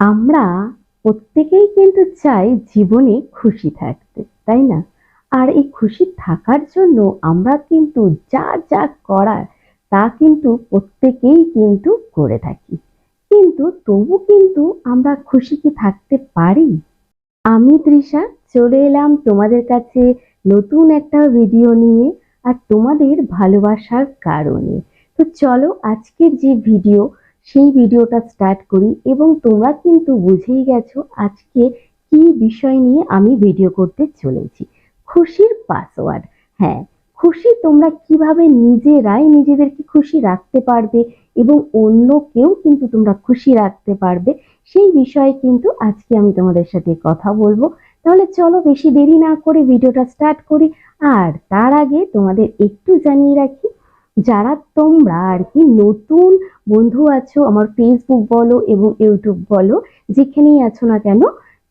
আমরা প্রত্যেকেই কিন্তু চাই জীবনে খুশি থাকতে, তাই না? আর এই খুশি থাকার জন্য আমরা কিন্তু যা যা করার তা কিন্তু প্রত্যেকেই কিন্তু করে থাকি। কিন্তু তবু কিন্তু আমরা খুশি কি থাকতে পারি? আমি তৃষা, চলে এলাম তোমাদের কাছে নতুন একটা ভিডিও নিয়ে আর তোমাদের ভালোবাসার কারণে। তো চলো আজকের যে ভিডিও সেই ভিডিওটা স্টার্ট করি এবং তোমরা কিন্তু বুঝেই গেছো আজকে কি বিষয় নিয়ে আমি ভিডিও করতে চলেছি। খুশির পাসওয়ার্ড হ্যাঁ খুশি তোমরা কীভাবে নিজেরাই নিজেদেরকে খুশি রাখতে পারবে এবং অন্য কেউ কিন্তু তোমরা খুশি রাখতে পারবে, সেই বিষয়ে কিন্তু আজকে আমি তোমাদের সাথে কথা বলব। তাহলে চলো বেশি দেরি না করে ভিডিওটা স্টার্ট করি। আর তার আগে তোমাদের একটু জানিয়ে রাখি যারা তোমরা আর কি নতুন বন্ধু আছো, আমার ফেসবুক বলো এবং ইউটিউব বলো, যেখানেই আছো না কেন,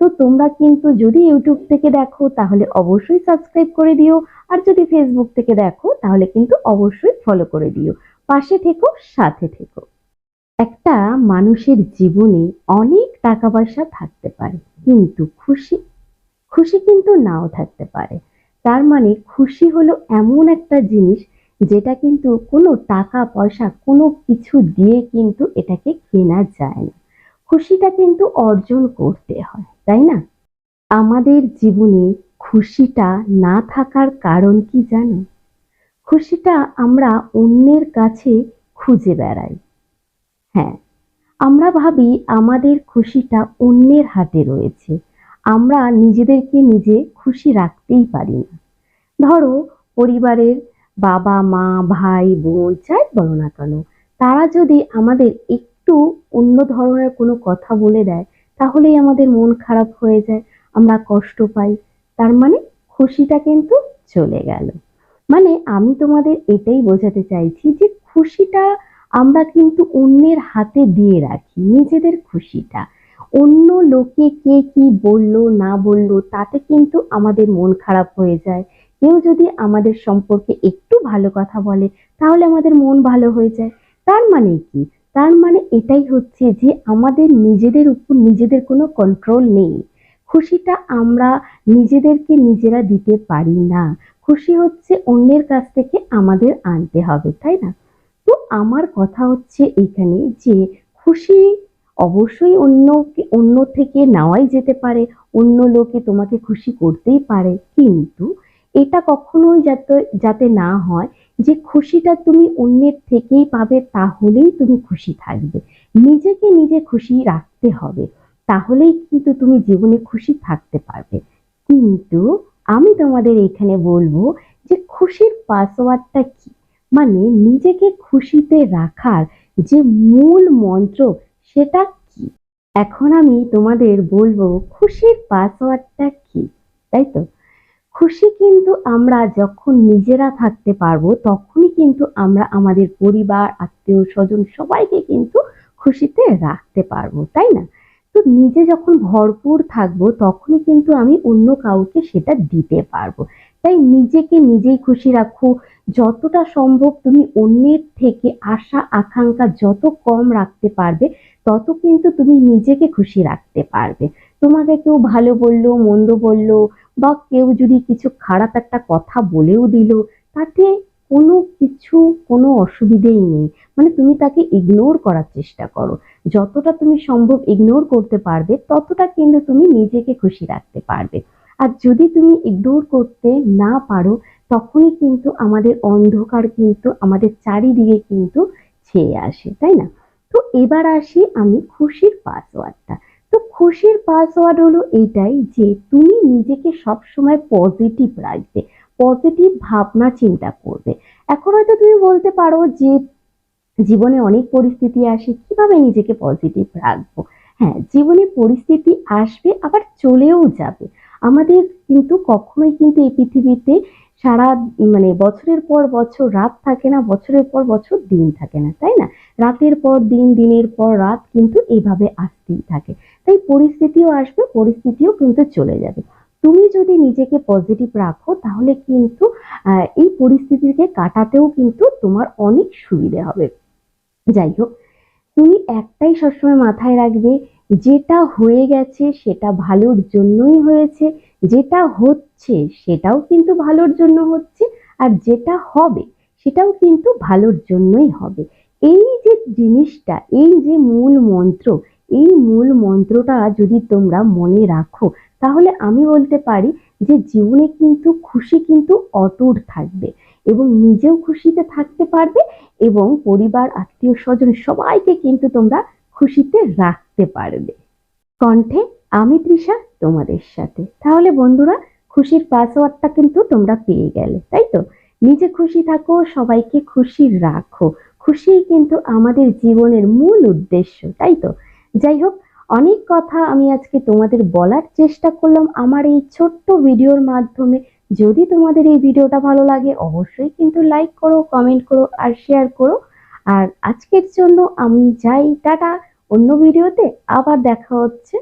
তো তোমরা কিন্তু যদি ইউটিউব থেকে দেখো, তাহলে অবশ্যই সাবস্ক্রাইব করে দিও। আর যদি ফেসবুক থেকে দেখো, তাহলে কিন্তু অবশ্যই ফলো করে দিও। পাশে থেকো, সাথে থেকো। একটা মানুষের জীবনে অনেক টাকা পয়সা থাকতে পারে, কিন্তু খুশি খুশি কিন্তু নাও থাকতে পারে। তার মানে খুশি হলো এমন একটা জিনিস যেটা কিন্তু কোনো টাকা, পয়সা, কোনো কিছু দিয়ে কিন্তু এটাকে কেনা যায় না। খুশিটা কিন্তু অর্জন করতে হয়, তাই না? আমাদের জীবনে খুশিটা না থাকার কারণ কি জানো? খুশিটা আমরা অন্যের কাছে খুঁজে বেড়াই। হ্যাঁ আমরা ভাবি আমাদের খুশিটা অন্যের হাতে রয়েছে। আমরা নিজেদেরকে নিজে খুশি রাখতেই পারি না। ধরো, পরিবারের বাবা, মা, ভাই, বোন, যাই বলো না কেন, তারা যদি আমাদের একটু অন্য ধরনের কোনো কথা বলে দেয়, তাহলেই আমাদের মন খারাপ হয়ে যায়, আমরা কষ্ট পাই। তার মানে খুশিটা কিন্তু চলে গেল। মানে আমি তোমাদের এটাই বোঝাতে চাইছি যে খুশিটা আমরা কিন্তু অন্যের হাতে দিয়ে রাখি, নিজেদের খুশিটা। অন্য লোকে কে কি বলল, না বলল, তাতে কিন্তু আমাদের মন খারাপ হয়ে যায়। কেউ যদি আমাদের সম্পর্কে একটু ভালো কথা বলে, তাহলে আমাদের মন ভালো হয়ে যায়। তার মানে কি? তার মানে এটাই হচ্ছে যে আমাদের নিজেদের উপর নিজেদের কোনো কন্ট্রোল নেই। খুশিটা আমরা নিজেদেরকে নিজেরা দিতে পারি না। খুশি হচ্ছে অন্যের কাছ থেকে আমাদের আনতে হবে, তাই না? তো আমার কথা হচ্ছে এখানে যে খুশি অবশ্যই অন্য অন্য থেকে নেওয়াই যেতে পারে। অন্য লোকে তোমাকে খুশি করতেই পারে। কিন্তু এটা কখনোই যাতে যাতে না হয়, যে খুশিটা তুমি অন্যের থেকেই পাবে তাহলেই তুমি খুশি থাকবে। নিজেকে নিজে খুশি রাখতে হবে, তাহলেই কিন্তু তুমি জীবনে খুশি থাকতে পারবে। কিন্তু আমি তোমাদের এখানে বলব যে খুশির পাসওয়ার্ডটা কি? মানে নিজেকে খুশিতে রাখার যে মূল মন্ত্র সেটা কি? এখন আমি তোমাদের বলব খুশির পাসওয়ার্ডটা কি? তাই তো? খুশি কিন্তু আমরা যখন নিজেরা থাকতে পারব, তখনই কিন্তু আমরা আমাদের পরিবার, আত্মীয় স্বজন সবাইকে কিন্তু খুশিতে রাখতে পারব, তাই না? তো নিজে যখন ভরপুর থাকব, তখনই কিন্তু আমি অন্য কাউকে সেটা দিতে পারব। তাই নিজেকে নিজেই খুশি রাখো। যতটা সম্ভব তুমি অন্যের থেকে আশা, আকাঙ্ক্ষা যত কম রাখতে পারবে, তত কিন্তু তুমি নিজেকে খুশি রাখতে পারবে। তোমাকে কেউ ভালো বলল, মন্দ বলল বা কেউ যদি কিছু খারাপ একটা কথা বলেও দিল, তাতে কোনো কিছু, কোনো অসুবিধেই নেই। মানে তুমি তাকে ইগনোর করার চেষ্টা করো। যতটা তুমি সম্ভব ইগনোর করতে পারবে, ততটা কিন্তু তুমি নিজেকে খুশি রাখতে পারবে। আর যদি তুমি ইগনোর করতে না পারো, তখনই কিন্তু আমাদের অন্ধকার কিন্তু, আমাদের চারিদিকে কিন্তু ছেয়ে আসে, তাই না? তো এবার আসি আমি খুশির পাসওয়ার্ডটা তো খুশির পাসওয়ার্ড হলো এইটাই যে তুমি নিজেকে সবসময় পজিটিভ রাখবে পজিটিভ ভাবনা চিন্তা করবে। এখন হয়তো তুমি বলতে পারো যে জীবনে অনেক পরিস্থিতি আসে, কীভাবে নিজেকে পজিটিভ রাখব? হ্যাঁ জীবনে পরিস্থিতি আসবে, আবার চলেও যাবে। আমাদের কিন্তু কখনোই কিন্তু এই পৃথিবীতে সারা মানে বছরের পর বছর রাত থাকে না, বছরের পর বছর দিন থাকে না, তাই না? রাতের পর দিন, দিনের পর রাত কিন্তু এইভাবে আসতেই থাকে। তাই পরিস্থিতিও আসবে, পরিস্থিতিও কিন্তু চলে যাবে। তুমি যদি নিজেকে পজিটিভ রাখো, তাহলে কিন্তু এই পরিস্থিতিকে কাটাতেও কিন্তু তোমার অনেক সুবিধে হবে। যাই হোক, তুমি একটাই সবসময় মাথায় রাখবে, যেটা হয়ে গেছে সেটা ভালোর জন্যই হয়েছে, যেটা হচ্ছে সেটাও কিন্তু ভালোর জন্য হচ্ছে, আর যেটা হবে সেটাও কিন্তু ভালোর জন্যই হবে। এই যে জিনিসটা, এই যে মূল মন্ত্র, এই মূল মন্ত্রটা যদি তোমরা মনে রাখো, তাহলে আমি বলতে পারি যে জীবনে কিন্তু খুশি কিন্তু অটুট থাকবে এবং নিজেও খুশিতে থাকতে পারবে এবং পরিবার, আত্মীয় স্বজন সবাইকে কিন্তু তোমরা খুশিতে রাখতে পারবে। কণ্ঠে আমি তৃষা তোমাদের সাথে। তাহলে বন্ধুরা, খুশির পাসওয়ার্ডটা কিন্তু তোমরা পেয়ে গেলে, তাই তো? নিজে খুশি থাকো, সবাইকে খুশি রাখো। খুশি কিন্তু আমাদের জীবনের মূল উদ্দেশ্য, তাই তো? যাই হোক, অনেক কথা আমি আজকে তোমাদের বলার চেষ্টা করলাম। আমার এই ছোট্ট ভিডিওর মাধ্যমে যদি তোমাদের এই ভিডিওটা ভালো লাগে, অবশ্যই কিন্তু লাইক করো কমেন্ট করো আর শেয়ার করো। আর আজকের জন্য আমি যাই, টাটা। অন্য ভিডিওতে আবার দেখা হচ্ছে।